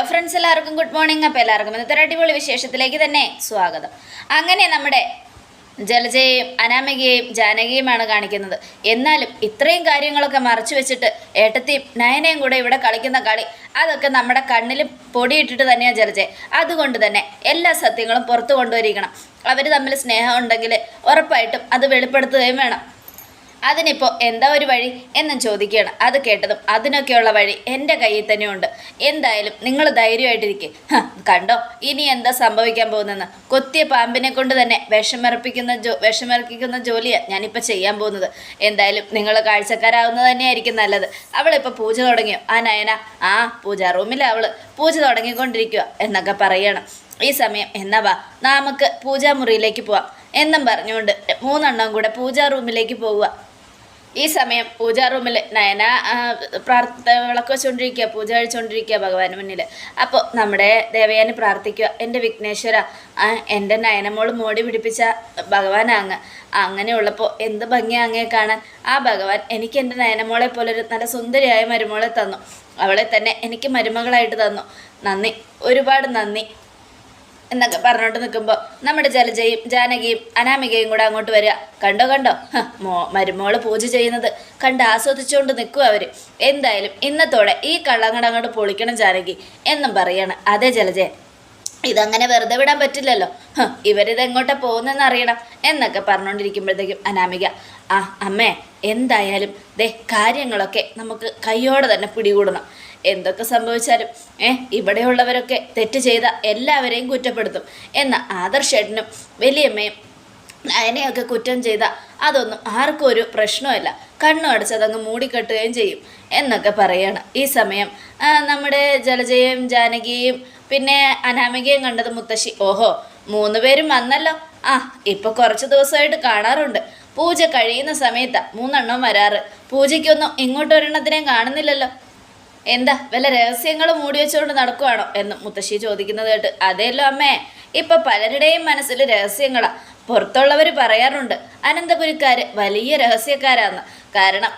Hello friends എല്ലാവർക്കും good morning അപ്പോൾ എല്ലാവർക്കും ഇന്നത്തെ അടിപൊളി വിശേഷത്തിലേക്ക് തന്നെ സ്വാഗതം. അങ്ങനെ നമ്മുടെ ജലജയെയും അനാമികയെയും ജാനകിയുമാണ് കാണിക്കുന്നത്. എന്നാലും ഇത്രയും കാര്യങ്ങളൊക്കെ മറച്ചു വെച്ചിട്ട് ഏട്ടത്തെയും നയനയും കൂടെ ഇവിടെ കളിക്കുന്ന കളി അതൊക്കെ നമ്മുടെ കണ്ണിൽ പൊടിയിട്ടിട്ട് തന്നെയാണ് ജലജയ അതുകൊണ്ട് തന്നെ എല്ലാ സത്യങ്ങളും പുറത്തു കൊണ്ടുവരിക്കണം അവർ തമ്മിൽ സ്നേഹം ഉണ്ടെങ്കിൽ ഉറപ്പായിട്ടും അത് വെളിപ്പെടുത്തുകയും വേണം. അതിനിപ്പോൾ എന്താ ഒരു വഴി എന്നും ചോദിക്കുകയാണ്. അത് കേട്ടതും അതിനൊക്കെയുള്ള വഴി എന്റെ കയ്യിൽ തന്നെയുണ്ട്. എന്തായാലും നിങ്ങൾ ധൈര്യമായിട്ടിരിക്കും. കണ്ടോ? ഇനി എന്താ സംഭവിക്കാൻ പോകുന്നതെന്ന്? കൊത്തിയ പാമ്പിനെ കൊണ്ട് തന്നെ വിഷമിറപ്പിക്കുന്ന ജോ വിഷമിറപ്പിക്കുന്ന ജോലിയാണ് ഞാനിപ്പോൾ ചെയ്യാൻ പോകുന്നത്. എന്തായാലും നിങ്ങൾ കാഴ്ചക്കാരാവുന്നത് തന്നെയായിരിക്കും നല്ലത്. അവളിപ്പോൾ പൂജ തുടങ്ങിയോ? ആ നയന. ആ പൂജ റൂമിൽ അവൾ പൂജ തുടങ്ങിക്കൊണ്ടിരിക്കുക എന്നൊക്കെ പറയണം. ഈ സമയം എന്നാ വാ? നമുക്ക് പൂജാമുറിയിലേക്ക് പോവാം. എന്നും പറഞ്ഞുകൊണ്ട് മൂന്നെണ്ണം കൂടെ പൂജാ റൂമിലേക്ക് പോവുക ഈ സമയം പൂജാ റൂമിൽ നയന പ്രാർത്ഥ വിളക്ക് വെച്ചുകൊണ്ടിരിക്കുക പൂജ കഴിച്ചുകൊണ്ടിരിക്കുക ഭഗവാന് മുന്നിൽ അപ്പോൾ നമ്മുടെ ദേവയാനി പ്രാർത്ഥിക്കുക. എന്റെ വിഘ്നേശ്വര എന്റെ നയനമോൾ മോടി പിടിപ്പിച്ച ഭഗവാനാ അങ്ങ്. അങ്ങനെയുള്ളപ്പോൾ എന്ത് ഭംഗിയാ അങ്ങേ കാണാൻ. ആ ഭഗവാൻ എനിക്ക് എന്റെ നയനമോളെ പോലെ ഒരു നല്ല സുന്ദരിയായ മരുമോളെ തന്നു. അവളെ തന്നെ എനിക്ക് മരുമകളായിട്ട് തന്നു. നന്ദി. ഒരുപാട് നന്ദി. എന്നൊക്കെ പറഞ്ഞോണ്ട് നിൽക്കുമ്പോൾ നമ്മുടെ ജലജയും ജാനകിയും അനാമികയും കൂടെ അങ്ങോട്ട് വരിക കണ്ടോ കണ്ടോ? മോ മരുമോൾ പൂജ ചെയ്യുന്നത്. കണ്ട് ആസ്വദിച്ചുകൊണ്ട് നിൽക്കും അവർ എന്തായാലും ഇന്നത്തോടെ ഈ കള്ളങ്ങട അങ്ങോട്ട് പൊളിക്കണം ജാനകി എന്നും പറയാണ്. അതെ ജലജയ ഇതങ്ങനെ വെറുതെ വിടാൻ പറ്റില്ലല്ലോ. ഇവരിത് എങ്ങോട്ടാ പോകുന്നതെന്ന് അറിയണം എന്നൊക്കെ പറഞ്ഞുകൊണ്ടിരിക്കുമ്പോഴത്തേക്കും അനാമിക ആ അമ്മേ എന്തായാലും ദേ കാര്യങ്ങളൊക്കെ നമുക്ക് കയ്യോടെ തന്നെ പിടികൂടണം. എന്തൊക്കെ സംഭവിച്ചാലും ഏഹ് ഇവിടെയുള്ളവരൊക്കെ തെറ്റ് ചെയ്ത എല്ലാവരെയും കുറ്റപ്പെടുത്തും. എന്ന ആദർശേട്ടനും വലിയമ്മയും നയനെയൊക്കെ കുറ്റം ചെയ്ത അതൊന്നും ആർക്കും ഒരു പ്രശ്നമല്ല കണ്ണു അടച്ചതങ്ങ് മൂടിക്കെട്ടുകയും ചെയ്യും എന്നൊക്കെ പറയാണ്. ഈ സമയം നമ്മുടെ ജലജയും ജാനകിയും പിന്നെ അനാമികയും കണ്ടത് മുത്തശ്ശി. ഓഹോ മൂന്ന് പേരും വന്നല്ലോ. ആ ഇപ്പൊ കുറച്ച് ദിവസമായിട്ട് കാണാറുണ്ട്. പൂജ കഴിയുന്ന സമയത്താ മൂന്നെണ്ണം വരാറ്. പൂജയ്ക്കൊന്നും ഇങ്ങോട്ട് ഒരെണ്ണത്തിനെയും കാണുന്നില്ലല്ലോ. എന്താ വല്ല രഹസ്യങ്ങൾ മൂടി വെച്ചുകൊണ്ട് നടക്കുവാണോ? എന്ന് മുത്തശ്ശി ചോദിക്കുന്നത് കേട്ട് അതേല്ലോ അമ്മേ ഇപ്പൊ പലരുടെയും മനസ്സിൽ രഹസ്യങ്ങളാ. പുറത്തുള്ളവർ പറയാറുണ്ട് അനന്തപുരിക്കാര് വലിയ രഹസ്യക്കാരാന്ന്. കാരണം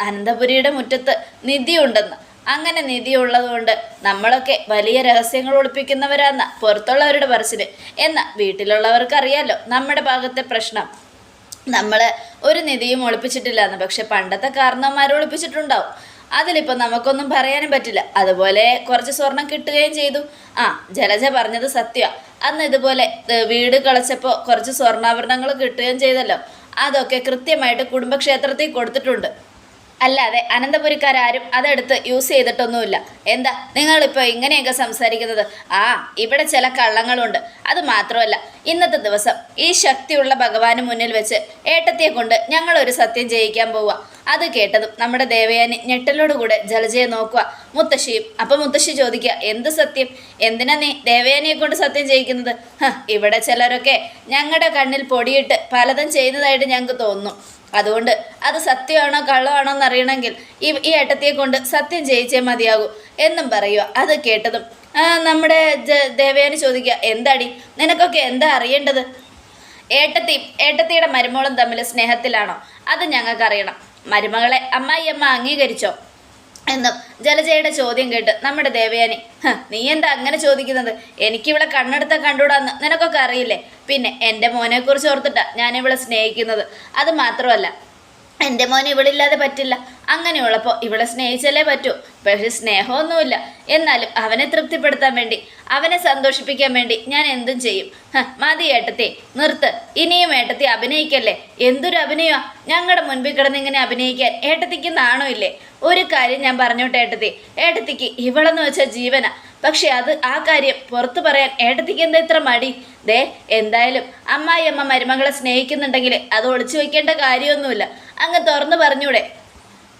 അനന്തപുരിയുടെ മുറ്റത്ത് നിധിയുണ്ടെന്ന്. അങ്ങനെ നിധി ഉള്ളതുകൊണ്ട് നമ്മളൊക്കെ വലിയ രഹസ്യങ്ങൾ ഒളിപ്പിക്കുന്നവരാന്ന പുറത്തുള്ളവരുടെ പറച്ചിൽ എന്നാ വീട്ടിലുള്ളവർക്ക് അറിയാലോ നമ്മുടെ ഭാഗത്തെ പ്രശ്നം. നമ്മൾ ഒരു നിധിയും ഒളിപ്പിച്ചിട്ടില്ല എന്ന് പക്ഷെ പണ്ടത്തെ കാരണവന്മാർ ഒളിപ്പിച്ചിട്ടുണ്ടാവും. അതിലിപ്പോൾ നമുക്കൊന്നും പറയാനും പറ്റില്ല. അതുപോലെ കുറച്ച് സ്വർണം കിട്ടുകയും ചെയ്തു. ആ ജലജ പറഞ്ഞത് സത്യമാണ് അന്ന് ഇതുപോലെ വീട് കളച്ചപ്പോൾ കുറച്ച് സ്വർണാഭരണങ്ങൾ കിട്ടുകയും ചെയ്തല്ലോ. അതൊക്കെ കൃത്യമായിട്ട് കുടുംബക്ഷേത്രത്തിൽ കൊടുത്തിട്ടുണ്ട്. അല്ലാതെ അനന്തപുരിക്കാരും അതെടുത്ത് യൂസ് ചെയ്തിട്ടൊന്നുമില്ല. എന്താ നിങ്ങളിപ്പോൾ ഇങ്ങനെയൊക്കെ സംസാരിക്കുന്നത്? ആ ഇവിടെ ചില കള്ളങ്ങളുണ്ട്. അത് മാത്രമല്ല ഇന്നത്തെ ദിവസം ഈ ശക്തിയുള്ള ഭഗവാന് മുന്നിൽ വെച്ച് ഏട്ടത്തിയെ കൊണ്ട് ഞങ്ങളൊരു സത്യം ചെയ്യിക്കാൻ പോവുക അത് കേട്ടതും നമ്മുടെ ദേവയാനി ഞെട്ടലോടുകൂടെ ജലജയെ നോക്കുക. മുത്തശ്ശിയും അപ്പം മുത്തശ്ശി ചോദിക്കുക എന്ത് സത്യം? എന്തിനാ നീ ദേവയാനിയെ കൊണ്ട് സത്യം ചെയ്യിക്കുന്നത്? ഇവിടെ ചിലരൊക്കെ ഞങ്ങളുടെ കണ്ണിൽ പൊടിയിട്ട് പലതും ചെയ്യുന്നതായിട്ട് ഞങ്ങൾക്ക് തോന്നുന്നു. അതുകൊണ്ട് അത് സത്യമാണോ കള്ളമാണോ എന്നറിയണമെങ്കിൽ ഈ ഈ ഏട്ടത്തിയെ കൊണ്ട് സത്യം ചെയ്യിച്ചേ മതിയാകൂ എന്നും പറയുക. അത് കേട്ടതും നമ്മുടെ ദേവയാനി ചോദിക്കുക എന്താടി? നിനക്കൊക്കെ എന്താ അറിയേണ്ടത്? ഏട്ടത്തി ഏട്ടത്തിയുടെ മരുമോളും തമ്മിൽ സ്നേഹത്തിലാണോ? അത് ഞങ്ങൾക്ക് അറിയണം മരുമകളെ അമ്മായിയമ്മ അംഗീകരിച്ചോ? എന്നും ജലജയുടെ ചോദ്യം കേട്ട് നമ്മുടെ ദേവയാനി നീ എന്താ അങ്ങനെ ചോദിക്കുന്നത്? എനിക്കിവിടെ കണ്ണെടുത്ത കണ്ടുകൂടാന്ന് നിനക്കൊക്കെ അറിയില്ലേ? പിന്നെ എന്റെ മോനെക്കുറിച്ച് ഓർത്തിട്ടാ ഞാനിവിടെ സ്നേഹിക്കുന്നത്. അത് മാത്രമല്ല എന്റെ മോനെ ഇവളില്ലാതെ പറ്റില്ല. അങ്ങനെയുള്ളപ്പോൾ ഇവളെ സ്നേഹിച്ചാലേ പറ്റൂ. പക്ഷെ സ്നേഹമൊന്നുമില്ല. എന്നാലും അവനെ തൃപ്തിപ്പെടുത്താൻ വേണ്ടി അവനെ സന്തോഷിപ്പിക്കാൻ വേണ്ടി ഞാൻ എന്തും ചെയ്യും. മതി ഏട്ടത്തെ നിർത്ത്. ഇനിയും ഏട്ടത്തി അഭിനയിക്കല്ലേ? എന്തൊരു അഭിനയമാ. ഞങ്ങളുടെ മുൻപിൽ കിടന്ന് ഇങ്ങനെ അഭിനയിക്കാൻ ഏട്ടത്തിക്ക് നാണോ ഇല്ലേ ഒരു കാര്യം ഞാൻ പറഞ്ഞോട്ടെ ഏട്ടത്തി. ഏട്ടത്തിക്ക് ഇവളെന്ന് വെച്ചാൽ ജീവന. പക്ഷെ അത് ആ കാര്യം പുറത്തു പറയാൻ ഏട്ടത്തിക്ക് എന്താ ഇത്ര മടി? ദേ എന്തായാലും അമ്മായി അമ്മ മരുമകളെ സ്നേഹിക്കുന്നുണ്ടെങ്കിൽ അത് ഒളിച്ചു വെക്കേണ്ട കാര്യമൊന്നുമില്ല. അങ്ങ് തുറന്നു പറഞ്ഞൂടെ.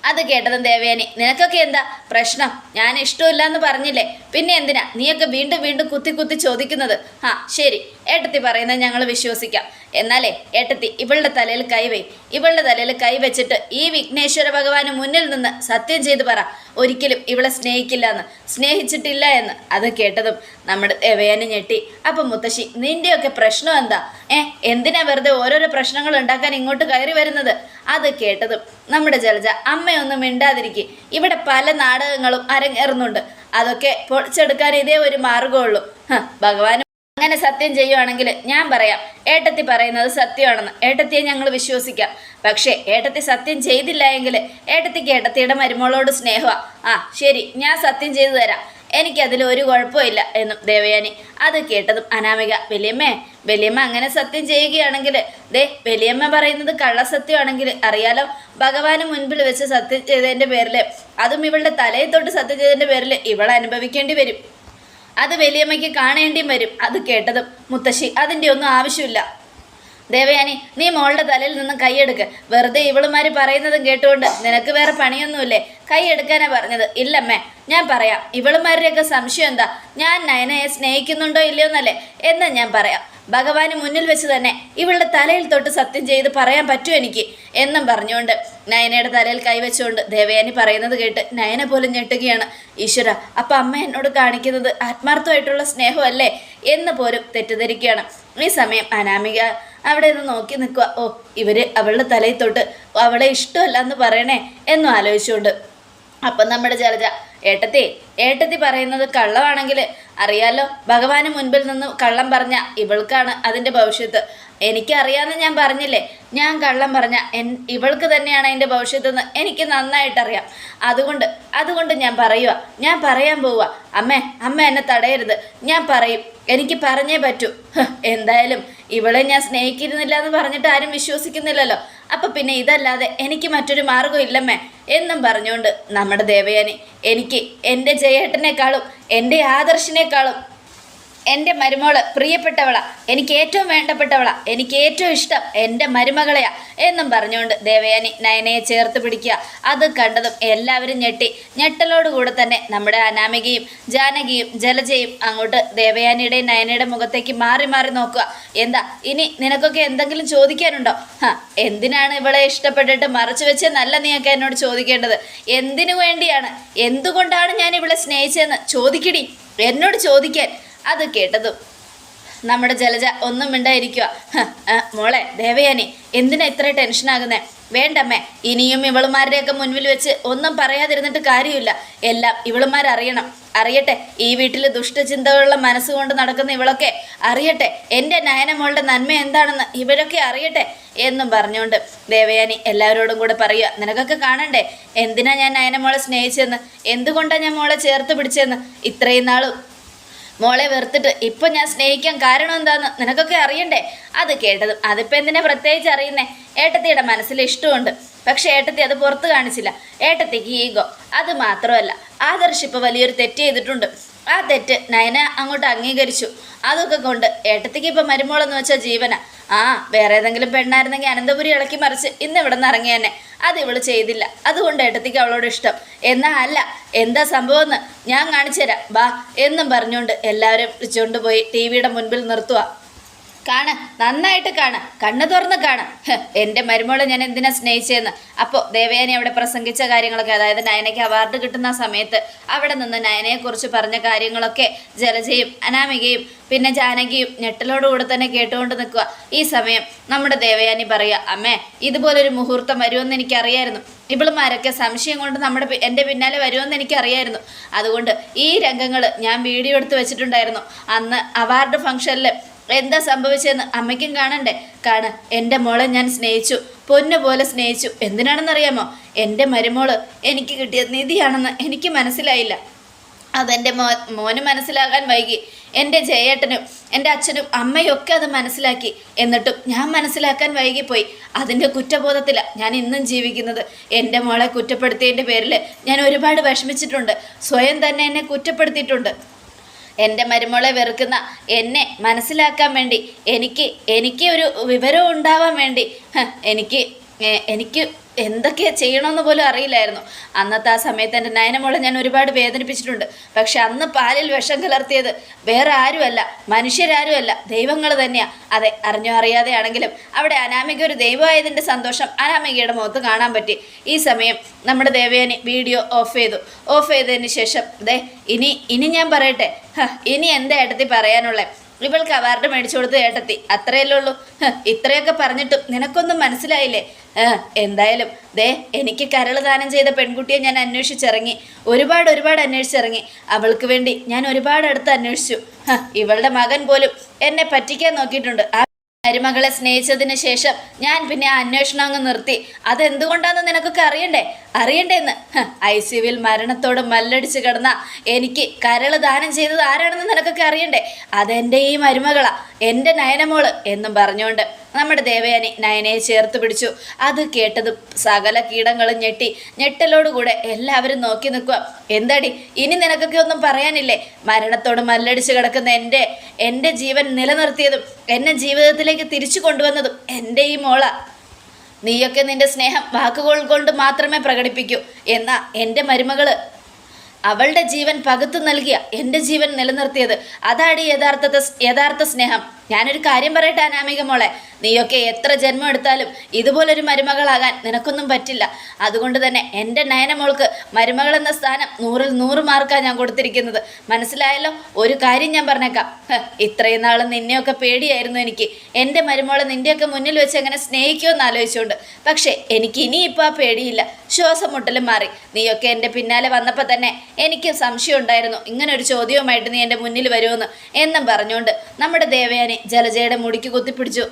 അത് കേട്ടതും ദേവയാനി നിനക്കൊക്കെ എന്താ പ്രശ്നം? ഞാൻ ഇഷ്ടമില്ല എന്ന് പറഞ്ഞില്ലേ? പിന്നെ എന്തിനാ? നീയൊക്കെ വീണ്ടും വീണ്ടും കുത്തി കുത്തി ചോദിക്കുന്നത്. ആ ശരി. ഏട്ടത്തി പറയുന്നത് ഞങ്ങൾ വിശ്വസിക്കാം. എന്നാലേ ഏട്ടത്തി ഇവളുടെ തലയിൽ കൈവേ ഇവളുടെ തലയിൽ കൈവച്ചിട്ട് ഈ വിഘ്നേശ്വര ഭഗവാന് മുന്നിൽ നിന്ന് സത്യം ചെയ്ത് പറ. ഒരിക്കലും ഇവളെ സ്നേഹിക്കില്ല എന്ന്. സ്നേഹിച്ചിട്ടില്ല എന്ന്. അത് കേട്ടതും നമ്മുടെ ദേവയാനി ഞെട്ടി. അപ്പം മുത്തശ്ശി നിന്റെയൊക്കെ പ്രശ്നം എന്താ? ഏ എന്തിനാ വെറുതെ ഓരോരോ പ്രശ്നങ്ങൾ ഉണ്ടാക്കാൻ ഇങ്ങോട്ട് കയറി വരുന്നത്? അത് കേട്ടതും നമ്മുടെ ജലജ അമ്മയൊന്നും മിണ്ടാതിരിക്കെ. ഇവിടെ പല നാടകങ്ങളും അരങ്ങേറുന്നുണ്ട്. അതൊക്കെ പൊളിച്ചെടുക്കാൻ ഇതേ ഒരു മാർഗമുള്ളൂ ഭഗവാൻ അങ്ങനെ സത്യം ചെയ്യുവാണെങ്കിൽ ഞാൻ പറയാം ഏട്ടത്തി പറയുന്നത് സത്യമാണെന്ന്. ഏട്ടത്തിയെ ഞങ്ങൾ വിശ്വസിക്കാം. പക്ഷേ ഏട്ടത്തി സത്യം ചെയ്തില്ല എങ്കിൽ ഏട്ടത്തിക്ക് ഏട്ടത്തിയുടെ മരുമോളോട് സ്നേഹമാണ് ആ ശരി ഞാൻ സത്യം ചെയ്തു തരാം. എനിക്കതിൽ ഒരു കുഴപ്പമില്ല എന്നും ദേവയാനി അത് കേട്ടതും അനാമിക വലിയമ്മേ വലിയമ്മ അങ്ങനെ സത്യം ചെയ്യുകയാണെങ്കിൽ ദേ വലിയമ്മ പറയുന്നത് കള്ളസത്യമാണെങ്കിൽ അറിയാലോ ഭഗവാന് മുൻപിൽ വെച്ച് സത്യം ചെയ്തതിന്റെ പേരിൽ അതും ഇവളുടെ തലയിൽ തൊട്ട് സത്യം ചെയ്തതിന്റെ പേരിൽ ഇവൾ അനുഭവിക്കേണ്ടി വരും. അത് വലിയമ്മയ്ക്ക് കാണേണ്ടിയും വരും അത് കേട്ടതും. മുത്തശ്ശി അതിന്റെ ഒന്നും ആവശ്യമില്ല. ദേവയാനി നീ മോളുടെ തലയിൽ നിന്ന് കൈയെടുക്ക് വെറുതെ ഇവളുമാര് പറയുന്നതും കേട്ടുകൊണ്ട് നിനക്ക് വേറെ പണിയൊന്നുമില്ലേ? കൈയെടുക്കാനാ പറഞ്ഞത്. ഇല്ലമ്മേ ഞാൻ പറയാം. ഇവളുമാരുടെയൊക്കെ സംശയം എന്താ? ഞാൻ നയനയെ സ്നേഹിക്കുന്നുണ്ടോ ഇല്ലയോ എന്നല്ലേ? എന്ന് ഞാൻ പറയാം. ഭഗവാന് മുന്നിൽ വെച്ച് തന്നെ ഇവളുടെ തലയിൽ തൊട്ട് സത്യം ചെയ്ത് പറയാൻ പറ്റുമോ എനിക്ക്? എന്നും പറഞ്ഞുകൊണ്ട് നയനയുടെ തലയിൽ കൈവച്ചുകൊണ്ട് ദേവയാനി പറയുന്നത് കേട്ട് നയന പോലും ഞെട്ടുകയാണ്. ഈശ്വര അപ്പം അമ്മ എന്നോട് കാണിക്കുന്നത് ആത്മാർത്ഥമായിട്ടുള്ള സ്നേഹമല്ലേ എന്ന് പോലും തെറ്റിദ്ധരിക്കുകയാണ്. ഈ സമയം അനാമിക അവിടെ നിന്ന് നോക്കി നിൽക്കുക. ഓ ഇവർ അവളുടെ തലയിൽ തൊട്ട് അവളെ ഇഷ്ടമല്ല എന്ന് പറയണേ എന്നും ആലോചിച്ചുകൊണ്ട്. അപ്പം നമ്മുടെ ജലജ ഏട്ടത്തി ഏട്ടത്തി പറയുന്നത് കള്ളമാണെങ്കിൽ അറിയാലോ? ഭഗവാന് മുൻപിൽ നിന്ന് കള്ളം പറഞ്ഞ ഇവൾക്കാണ് അതിന്റെ ഭവിഷ്യത്ത്. എനിക്കറിയാമെന്ന് ഞാൻ പറഞ്ഞില്ലേ? ഞാൻ കള്ളം പറഞ്ഞ എൻ ഇവൾക്ക് തന്നെയാണ് അതിന്റെ ഭവിഷ്യത്തെന്ന് എനിക്ക് നന്നായിട്ടറിയാം. അതുകൊണ്ട് അതുകൊണ്ട് ഞാൻ പറയുക ഞാൻ പറയാൻ പോവുക അമ്മേ അമ്മ എന്നെ തടയരുത്. ഞാൻ പറയും. എനിക്ക് പറഞ്ഞേ പറ്റൂ. എന്തായാലും ഇവളെ ഞാൻ സ്നേഹിക്കുന്നില്ല എന്ന് പറഞ്ഞിട്ട് ആരും വിശ്വസിക്കുന്നില്ലല്ലോ. അപ്പം പിന്നെ ഇതല്ലാതെ എനിക്ക് മറ്റൊരു മാർഗം ഇല്ലമ്മേ. എന്നും പറഞ്ഞുകൊണ്ട് നമ്മുടെ ദേവയാനി എനിക്ക് എന്റെ ജയേട്ടനേക്കാളും എന്റെ ആദർശിനേക്കാളും എന്റെ മരുമോൾ പ്രിയപ്പെട്ടവള. എനിക്ക് ഏറ്റവും വേണ്ടപ്പെട്ടവള. എനിക്ക് ഏറ്റവും ഇഷ്ടം എന്റെ മരുമകളെയാ എന്നും പറഞ്ഞുകൊണ്ട് ദേവയാനി നയനയെ ചേർത്ത് പിടിക്കുക. അത് കണ്ടതും എല്ലാവരും ഞെട്ടി. ഞെട്ടലോടുകൂടെ തന്നെ നമ്മുടെ അനാമികയും ജാനകിയും ജലജയും അങ്ങോട്ട് ദേവയാനിയുടെയും നയനയുടെ മുഖത്തേക്ക് മാറി മാറി നോക്കുക. എന്താ? ഇനി നിനക്കൊക്കെ എന്തെങ്കിലും ചോദിക്കാനുണ്ടോ? ഹാ എന്തിനാണ് ഇവളെ ഇഷ്ടപ്പെട്ടിട്ട് മറച്ചു വെച്ച് നല്ല നീയൊക്കെ എന്നോട് ചോദിക്കേണ്ടത്? എന്തിനു വേണ്ടിയാണ്? എന്തുകൊണ്ടാണ് ഞാൻ ഇവളെ സ്നേഹിച്ചതെന്ന് ചോദിക്കടി. എന്നോട് ചോദിക്കാൻ. അത് കേട്ടതും. നമ്മുടെ ജലജ ഒന്നും മിണ്ടായിരിക്കുക മോളെ ദേവയാനി എന്തിനാ ഇത്ര ടെൻഷനാകുന്നേ വേണ്ടമ്മേ ഇനിയും ഇവളുമാരുടെയൊക്കെ മുൻപിൽ വെച്ച് ഒന്നും പറയാതിരുന്നിട്ട് കാര്യമില്ല. എല്ലാം ഇവളുമാരറിയണം. അറിയട്ടെ ഈ വീട്ടിൽ ദുഷ്ടചിന്തകളുള്ള മനസ്സുകൊണ്ട് നടക്കുന്ന ഇവളൊക്കെ അറിയട്ടെ എന്റെ നയനമോളുടെ നന്മ എന്താണെന്ന് ഇവരൊക്കെ അറിയട്ടെ എന്നും പറഞ്ഞുകൊണ്ട് ദേവയാനി എല്ലാവരോടും കൂടെ പറയുക നിനക്കൊക്കെ കാണണ്ടേ? എന്തിനാ ഞാൻ നയനമോളെ സ്നേഹിച്ചെന്ന്? എന്തുകൊണ്ടാണ് ഞാൻ മോളെ ചേർത്ത് പിടിച്ചെന്ന്? ഇത്രയും നാളും മോളെ വെറുത്തിട്ട് ഇപ്പൊ ഞാൻ സ്നേഹിക്കാൻ കാരണം എന്താന്ന് നിനക്കൊക്കെ അറിയണ്ടേ? അത് കേട്ടത് അതിപ്പോ എന്തിനാ പ്രത്യേകിച്ച് അറിയുന്നേ? ഏട്ടത്തിയുടെ മനസ്സിൽ ഇഷ്ടമുണ്ട്. പക്ഷെ ഏട്ടത്തി അത് പുറത്ത് കാണിച്ചില്ല. ഏട്ടത്തിക്ക് ഈഗോ. അത് മാത്രമല്ല ആദർശ് ഇപ്പൊ വലിയൊരു തെറ്റ് ചെയ്തിട്ടുണ്ട്. ആ തെറ്റ് നയന അങ്ങോട്ട് അംഗീകരിച്ചു. അതൊക്കെ കൊണ്ട് ഏട്ടത്തിക്ക് ഇപ്പം മരുമോളെന്ന് വെച്ചാൽ ജീവന. ആ വേറെ ഏതെങ്കിലും പെണ്ണായിരുന്നെങ്കിൽ അനന്തപുരി ഇളക്കി മറിച്ച് ഇന്ന് ഇവിടെ നിന്ന് ഇറങ്ങി തന്നെ അത് ഇവൾ ചെയ്തില്ല. അതുകൊണ്ട് ഏട്ടത്തിക്ക് അവളോട് ഇഷ്ടം. എന്നാ അല്ല എന്താ സംഭവം എന്ന് ഞാൻ കാണിച്ചു തരാം. ബാ എന്നും പറഞ്ഞുകൊണ്ട് എല്ലാവരും വിളിച്ചുകൊണ്ട് പോയി ടി വിയുടെ മുൻപിൽ നിർത്തുക കാണ്. നന്നായിട്ട് കാണ്. കണ്ണു തുറന്ന് കാണ്. എന്റെ മരുമോളെ ഞാൻ എന്തിനാ സ്നേഹിച്ചതെന്ന് അപ്പോൾ ദേവയാനി അവിടെ പ്രസംഗിച്ച കാര്യങ്ങളൊക്കെ അതായത് നയനയ്ക്ക് അവാർഡ് കിട്ടുന്ന സമയത്ത് അവിടെ നിന്ന് നയനയെക്കുറിച്ച് പറഞ്ഞ കാര്യങ്ങളൊക്കെ ജലജയും അനാമികയും പിന്നെ ജാനകിയും ഞെട്ടലോടുകൂടെ തന്നെ കേട്ടുകൊണ്ട് നിൽക്കുക. ഈ സമയം നമ്മുടെ ദേവയാനി പറയുക അമ്മേ ഇതുപോലൊരു മുഹൂർത്തം വരുമെന്ന് എനിക്കറിയായിരുന്നു. ഇവളുമാരൊക്കെ സംശയം കൊണ്ട് നമ്മുടെ എന്റെ പിന്നാലെ വരുമെന്ന് എനിക്കറിയായിരുന്നു. അതുകൊണ്ട് ഈ രംഗങ്ങൾ ഞാൻ വീഡിയോ എടുത്ത് വെച്ചിട്ടുണ്ടായിരുന്നു. അന്ന് അവാർഡ് ഫംഗ്ഷനിൽ എന്താ സംഭവിച്ചതെന്ന് അമ്മയ്ക്കും കാണണ്ടേ? കാണ് എന്റെ മോളെ ഞാൻ സ്നേഹിച്ചു പൊന്നു പോലെ സ്നേഹിച്ചു. എന്തിനാണെന്നറിയാമോ? എന്റെ മരുമോൾ എനിക്ക് കിട്ടിയ നിധിയാണെന്ന് എനിക്ക് മനസ്സിലായില്ല. അതെന്റെ മോ മോന് മനസ്സിലാകാൻ വൈകി. എന്റെ ജയേട്ടനും എന്റെ അച്ഛനും അമ്മയും ഒക്കെ അത് മനസ്സിലാക്കി. എന്നിട്ടും ഞാൻ മനസ്സിലാക്കാൻ വൈകിപ്പോയി. അതിന്റെ കുറ്റബോധത്തിലാണ് ഞാൻ ഇന്നും ജീവിക്കുന്നത്. എന്റെ മോളെ കുറ്റപ്പെടുത്തിയതിന്റെ പേരിൽ ഞാൻ ഒരുപാട് വിഷമിച്ചിട്ടുണ്ട്. സ്വയം തന്നെ എന്നെ കുറ്റപ്പെടുത്തിയിട്ടുണ്ട്. എന്റെ മരുമോളെ വെറുക്കുന്ന എന്നെ മനസ്സിലാക്കാൻ വേണ്ടി എനിക്ക് എനിക്ക് ഒരു വിവരം ഉണ്ടാവാൻ വേണ്ടി എനിക്ക് എനിക്ക് എന്തൊക്കെ ചെയ്യണമെന്ന് പോലും അറിയില്ലായിരുന്നു. അന്നത്തെ ആ സമയത്ത് എന്റെ നയനമോളെ ഞാൻ ഒരുപാട് വേദനിപ്പിച്ചിട്ടുണ്ട്. പക്ഷെ അന്ന് പാലിൽ വിഷം കലർത്തിയത് വേറെ ആരുമല്ല മനുഷ്യരാരുമല്ല ദൈവങ്ങൾ തന്നെയാണ് അതെ അറിഞ്ഞോ അറിയാതെയാണെങ്കിലും അവിടെ അനാമിക ഒരു ദൈവമായതിന്റെ സന്തോഷം അനാമികയുടെ മുഖത്ത് കാണാൻ പറ്റി. ഈ സമയം നമ്മുടെ ദേവയാനി വീഡിയോ ഓഫ് ചെയ്തു. ഓഫ് ചെയ്തതിന് ശേഷം ദേ ഇനി ഇനി ഞാൻ പറയട്ടെ. ഇനി എന്താ ഏട്ടത്തി പറയാനുള്ളത് ഇവൾക്ക് അവാർഡ് മേടിച്ചു കൊടുത്ത് ഏട്ടത്തി. അത്രയല്ലേ ഉള്ളൂ. ഇത്രയൊക്കെ പറഞ്ഞിട്ടും നിനക്കൊന്നും മനസ്സിലായില്ലേ? എന്തായാലും ദേ എനിക്ക് കരൾ ദാനം ചെയ്ത പെൺകുട്ടിയെ ഞാൻ അന്വേഷിച്ചിറങ്ങി. ഒരുപാട് ഒരുപാട് അന്വേഷിച്ചിറങ്ങി. അവൾക്ക് വേണ്ടി ഞാൻ ഒരുപാട് അടുത്ത് അന്വേഷിച്ചു. ഇവളുടെ മകൻ പോലും എന്നെ പറ്റിക്കാൻ നോക്കിയിട്ടുണ്ട്. ആ മരുമകളെ സ്നേഹിച്ചതിന് ശേഷം ഞാൻ പിന്നെ ആ അന്വേഷണം അങ്ങ് നിർത്തി. അതെന്തുകൊണ്ടാണെന്ന് നിനക്കൊക്കെ അറിയണ്ടേ? അറിയണ്ടേന്ന്. ഐ സി യുവിൽ മരണത്തോട് മല്ലടിച്ച് കിടന്ന എനിക്ക് കരൾ ദാനം ചെയ്തത് ആരാണെന്ന് നിനക്കൊക്കെ അറിയണ്ടേ? അതെന്റെ ഈ മരുമകളാ എന്റെ നയനമോൾ എന്നും പറഞ്ഞുകൊണ്ട് നമ്മുടെ ദേവയാനി നയനയെ ചേർത്ത് പിടിച്ചു. അത് കേട്ടതും സകല കീടങ്ങളും ഞെട്ടി ഞെട്ടലോടുകൂടെ എല്ലാവരും നോക്കി നിൽക്കുക. എന്താടി ഇനി നിനക്കൊക്കെ ഒന്നും പറയാനില്ലേ? മരണത്തോട് മല്ലടിച്ച് കിടക്കുന്ന എന്റെ എന്റെ ജീവൻ നിലനിർത്തിയതും എന്നെ ജീവിതത്തിലേക്ക് തിരിച്ചു കൊണ്ടുവന്നതും എന്റെ ഈ മോള. നീയൊക്കെ നിന്റെ സ്നേഹം വാക്കുകൾ കൊണ്ട് മാത്രമേ പ്രകടിപ്പിക്കൂ. എന്ന എന്റെ മരുമകൾ. അവളുടെ ജീവൻ പകുത്തു നൽകിയ എന്റെ ജീവൻ നിലനിർത്തിയത് അതാണ് യഥാർത്ഥത്തെ യഥാർത്ഥ സ്നേഹം. ഞാനൊരു കാര്യം പറയട്ടെ അനാമിക മോളെ? നീയൊക്കെ എത്ര ജന്മം എടുത്താലും ഇതുപോലൊരു മരുമകളാകാൻ നിനക്കൊന്നും പറ്റില്ല. അതുകൊണ്ട് തന്നെ എന്റെ നയനമോൾക്ക് മരുമകൾ എന്ന സ്ഥാനം നൂറിൽ നൂറ് മാർക്കാണ് ഞാൻ കൊടുത്തിരിക്കുന്നത്. മനസ്സിലായല്ലോ? ഒരു കാര്യം ഞാൻ പറഞ്ഞേക്കാം. ഇത്രയും നാൾ നിന്നെയൊക്കെ പേടിയായിരുന്നു എനിക്ക്. എന്റെ മരുമോളെ നിന്റെയൊക്കെ മുന്നിൽ വെച്ച് എങ്ങനെ സ്നേഹിക്കുമെന്ന് ആലോചിച്ചുകൊണ്ട് പക്ഷേ എനിക്ക് ഇനിയിപ്പോൾ ആ പേടിയില്ല. ശ്വാസം മുട്ടലും മാറി. നീയൊക്കെ എന്റെ പിന്നാലെ വന്നപ്പോൾ തന്നെ എനിക്ക് സംശയം ഉണ്ടായിരുന്നു. ഇങ്ങനെ ഒരു ചോദ്യവുമായിട്ട് നീ എന്റെ മുന്നിൽ വരുമെന്ന് എന്നും പറഞ്ഞുകൊണ്ട് നമ്മുടെ ദേവയാനി ജലജയുടെ മുടിക്ക് കുത്തിപ്പിടിച്ചു.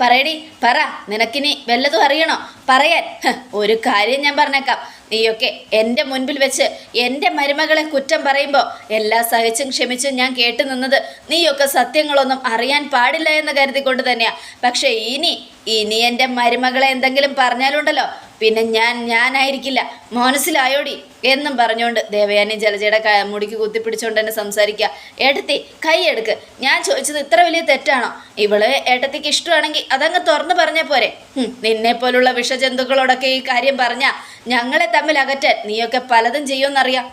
പറയടി പറ നിനക്കിനി വല്ലതും അറിയണോ? പറയാൻ. ഒരു കാര്യം ഞാൻ പറഞ്ഞേക്കാം. നീയൊക്കെ എന്റെ മുൻപിൽ വെച്ച് എന്റെ മരുമകളെ കുറ്റം പറയുമ്പോൾ എല്ലാ സഹിച്ചും ക്ഷമിച്ചും ഞാൻ കേട്ടു നിന്നത് നീയൊക്കെ സത്യങ്ങളൊന്നും അറിയാൻ പാടില്ല എന്ന് കരുതിക്കൊണ്ട് തന്നെയാ. പക്ഷേ ഇനി ഇനി എന്റെ മരുമകളെ എന്തെങ്കിലും പറഞ്ഞാലുണ്ടല്ലോ. പിന്നെ ഞാൻ ഞാനായിരിക്കില്ല. മനസ്സിലായോടി? എന്നും പറഞ്ഞുകൊണ്ട് ദേവയാനി ജലജയുടെ മുടിക്ക് കുത്തിപ്പിടിച്ചുകൊണ്ട് തന്നെ സംസാരിക്കുക ഏട്ടത്തി കൈ എടുക്ക്. ഞാൻ ചോദിച്ചത് ഇത്ര വലിയ തെറ്റാണോ? ഇവൾ ഏട്ടത്തിക്ക് ഇഷ്ടമാണെങ്കിൽ അതങ്ങ് തുറന്നു പറഞ്ഞാൽ പോരെ. നിന്നെ പോലുള്ള വിഷജന്തുക്കളോടൊക്കെ ഈ കാര്യം പറഞ്ഞാ ഞങ്ങളെ തമ്മിൽ അകറ്റാൻ നീയൊക്കെ പലതും ചെയ്യുമെന്നറിയാം.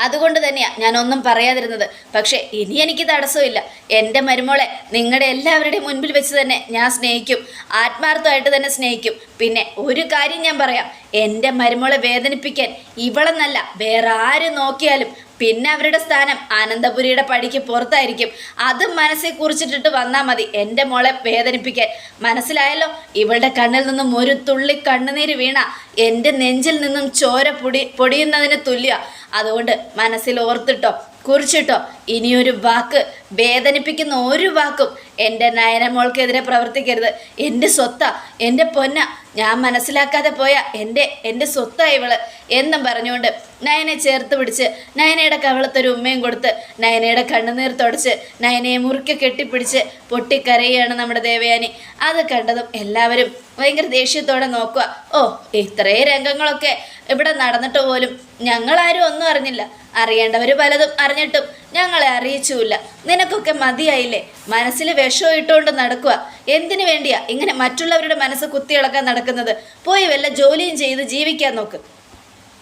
അതുകൊണ്ട് തന്നെയാണ് ഞാനൊന്നും പറയാതിരുന്നത്. പക്ഷേ ഇനി എനിക്ക് തടസ്സമില്ല. എന്റെ മരുമോളെ നിങ്ങളുടെ എല്ലാവരുടെയും മുൻപിൽ വെച്ച് തന്നെ ഞാൻ സ്നേഹിക്കും. ആത്മാർത്ഥമായിട്ട് തന്നെ സ്നേഹിക്കും. പിന്നെ ഒരു കാര്യം ഞാൻ പറയാം. എന്റെ മരുമോളെ വേദനിപ്പിക്കാൻ ഇവളെന്നല്ല വേറെ ആര് നോക്കിയാലും പിന്നെ അവരുടെ സ്ഥാനം ആനന്ദപുരിയുടെ പടിക്ക് പുറത്തായിരിക്കും. അത് മനസ്സിൽ കുറിച്ചിട്ടിട്ട് വന്നാൽ മതി. എന്റെ മോളെ വേദനിപ്പിക്കാൻ. മനസ്സിലായല്ലോ? ഇവളുടെ കണ്ണിൽ നിന്നും ഒരു തുള്ളി കണ്ണുനീര് വീണ എന്റെ നെഞ്ചിൽ നിന്നും ചോര പൊടി പൊടിയുന്നതിന് തുല്യ. അതുകൊണ്ട് മനസ്സിൽ ഓർത്തിട്ടോ കുറിച്ചിട്ടോ ഇനിയൊരു വാക്ക്. വേദനിപ്പിക്കുന്ന ഒരു വാക്കും എന്റെ നയനമോൾക്കെതിരെ പ്രവർത്തിക്കരുത്. എന്റെ സ്വത്ത എന്റെ പൊന്ന. ഞാൻ മനസ്സിലാക്കാതെ പോയ എന്റെ എന്റെ സ്വത്താ ഇവൾ. എന്നും പറഞ്ഞുകൊണ്ട് നയനെ ചേർത്ത് പിടിച്ച് നയനയുടെ കവളത്തൊരു ഉമ്മയും കൊടുത്ത് നയനയുടെ കണ്ണുനീർ തുടച്ച് നയനയെ മുറുക്കെ കെട്ടിപ്പിടിച്ച് പൊട്ടിക്കരയാണ് നമ്മുടെ ദേവയാനി. അത് കണ്ടതും എല്ലാവരും ഭയങ്കര ദേഷ്യത്തോടെ നോക്കുക. ഓ ഇത്രയും രംഗങ്ങളൊക്കെ ഇവിടെ നടന്നിട്ട് പോലും ഞങ്ങളാരും ഒന്നും അറിഞ്ഞില്ല. അറിയേണ്ടവർ പലതും അറിഞ്ഞിട്ടും ഞങ്ങളെ അറിയിച്ചുമില്ല. നിനക്കൊക്കെ മതിയായില്ലേ? മനസ്സിൽ വിഷം ഇട്ടുകൊണ്ട് നടക്കുക. എന്തിനു വേണ്ടിയാ ഇങ്ങനെ മറ്റുള്ളവരുടെ മനസ്സ് കുത്തിയിളക്കാൻ നടക്കുന്നത്? പോയി വല്ല ജോലിയും ചെയ്ത് ജീവിക്കാൻ നോക്ക്.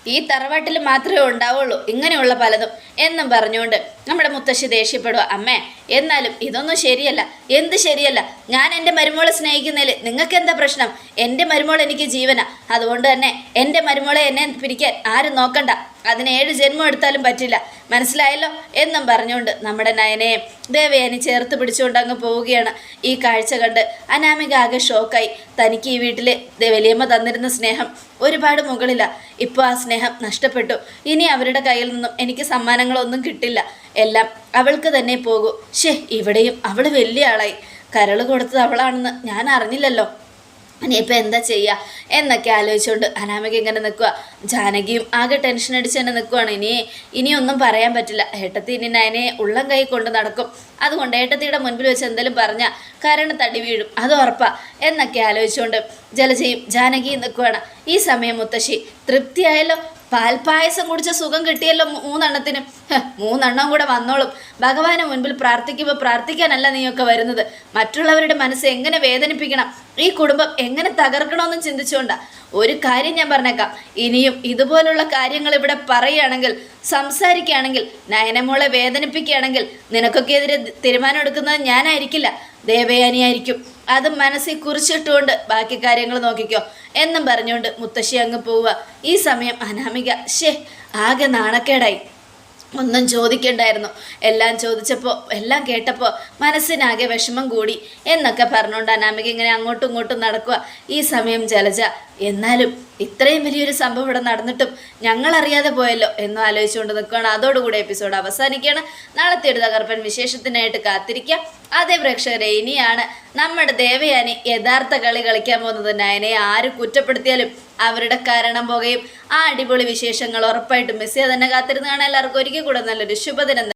ഈ തറവാട്ടിൽ മാത്രമേ ഉണ്ടാവുള്ളൂ ഇങ്ങനെയുള്ള പലതും എന്നും പറഞ്ഞുകൊണ്ട് നമ്മുടെ മുത്തശ്ശി ദേഷ്യപ്പെടുക അമ്മേ എന്നാലും ഇതൊന്നും ശരിയല്ല. എന്ത് ശരിയല്ല? ഞാൻ എന്റെ മരുമോളെ സ്നേഹിക്കുന്നതിൽ നിങ്ങൾക്ക് എന്താ പ്രശ്നം? എന്റെ മരുമോൾ എനിക്ക് ജീവന. അതുകൊണ്ട് തന്നെ എന്റെ മരുമോളെ എന്നെ പിരിക്കാൻ ആരും നോക്കണ്ട. അതിന് ഏഴ് ജന്മം എടുത്താലും പറ്റില്ല. മനസ്സിലായല്ലോ? എന്നും പറഞ്ഞുകൊണ്ട് നമ്മുടെ നയനയെ ദേവയാനി ചേർത്ത് പിടിച്ചുകൊണ്ട് അങ്ങ് പോവുകയാണ്. ഈ കാഴ്ച കണ്ട് അനാമിക ആകെ ഷോക്കായി. തനിക്ക് ഈ വീട്ടിൽ വലിയമ്മ തന്നിരുന്ന സ്നേഹം ഒരുപാട് മുകളില. ഇപ്പോൾ ആ സ്നേഹം നഷ്ടപ്പെട്ടു. ഇനി അവരുടെ കയ്യിൽ നിന്നും എനിക്ക് സമ്മാനങ്ങളൊന്നും കിട്ടില്ല. എല്ലാം അവൾക്ക് തന്നെ പോകൂ. ഷേ ഇവിടെയും അവൾ വലിയ ആളായി. കരൾ കൊടുത്തത് അവളാണെന്ന് ഞാൻ അറിഞ്ഞില്ലല്ലോ. ഇനിയിപ്പോൾ എന്താ ചെയ്യുക എന്നൊക്കെ ആലോചിച്ചുകൊണ്ട് അനാമിക ഇങ്ങനെ നിൽക്കുക ജാനകിയും ആകെ ടെൻഷൻ അടിച്ച് തന്നെ നിൽക്കുവാണ് ഇനി ഇനിയൊന്നും പറയാൻ പറ്റില്ല. ഏട്ടത്തി ഇനി നയനെ ഉള്ളം കൈ കൊണ്ട് നടക്കും. അതുകൊണ്ട് ഏട്ടത്തിയുടെ മുൻപിൽ വെച്ച് എന്തെങ്കിലും പറഞ്ഞാൽ കരണ് തടി വീഴും. അത് ഉറപ്പാ. എന്നൊക്കെ ആലോചിച്ചുകൊണ്ട് ജലജയും ജാനകിയും നിൽക്കുവാണ് ഈ സമയം മുത്തശ്ശി തൃപ്തിയായല്ലോ? പാൽപായസം കുടിച്ച സുഖം കിട്ടിയല്ലോ മൂന്നെണ്ണത്തിനും. മൂന്നെണ്ണം കൂടെ വന്നോളും. ഭഗവാന് മുൻപിൽ പ്രാർത്ഥിക്കുമ്പോൾ പ്രാർത്ഥിക്കാനല്ല നീയൊക്കെ വരുന്നത്. മറ്റുള്ളവരുടെ മനസ്സ് എങ്ങനെ വേദനിപ്പിക്കണം? ഈ കുടുംബം എങ്ങനെ തകർക്കണമെന്നും ചിന്തിച്ചുകൊണ്ടാ. ഒരു കാര്യം ഞാൻ പറഞ്ഞേക്കാം. ഇനിയും ഇതുപോലുള്ള കാര്യങ്ങൾ ഇവിടെ പറയുകയാണെങ്കിൽ സംസാരിക്കുകയാണെങ്കിൽ നയനമോളെ വേദനിപ്പിക്കുകയാണെങ്കിൽ നിനക്കൊക്കെ എതിരെ തീരുമാനം എടുക്കുന്നത് ഞാനായിരിക്കില്ല. ദേവയാനിയായിരിക്കും അത് മനസ്സിൽ കുറിച്ചിട്ടുകൊണ്ട് ബാക്കി കാര്യങ്ങൾ നോക്കിക്കോ. എന്നും പറഞ്ഞുകൊണ്ട് മുത്തശ്ശി അങ്ങ് പോവുക. ഈ സമയം അനാമിക ഷേ ആകെ നാണക്കേടായി. ഒന്നും ചോദിക്കണ്ടായിരുന്നു. എല്ലാം ചോദിച്ചപ്പോൾ എല്ലാം കേട്ടപ്പോൾ മനസ്സിനാകെ വിഷമം കൂടി. എന്നൊക്കെ പറഞ്ഞുകൊണ്ട് അനാമിക ഇങ്ങനെ അങ്ങോട്ടും ഇങ്ങോട്ടും നടക്കുക ഈ സമയം ജലജ എന്നാലും ഇത്രയും വലിയൊരു സംഭവം ഇവിടെ നടന്നിട്ടും ഞങ്ങൾ അറിയാതെ പോയല്ലോ എന്ന് ആലോചിച്ചുകൊണ്ട് നിൽക്കുകയാണ്. അതോടുകൂടി എപ്പിസോഡ് അവസാനിക്കുകയാണ്. നാളത്തെ ഒരു തകർപ്പൻ വിശേഷത്തിനായിട്ട് കാത്തിരിക്കാം അതേ പ്രേക്ഷകരെ ഇനിയാണ് നമ്മുടെ ദേവയാനി യഥാർത്ഥ കളി കളിക്കാൻ പോകുന്നത്. നയനെ ആര് കുറ്റപ്പെടുത്തിയാലും അവരുടെ കാരണം പോകുകയും ആ അടിപൊളി വിശേഷങ്ങൾ ഉറപ്പായിട്ടും മിസ് ചെയ്യാതെ തന്നെ കാത്തിരുന്ന് കാണാൻ എല്ലാവർക്കും ഒരിക്കൽ കൂടെ നല്ലൊരു ശുഭദിനം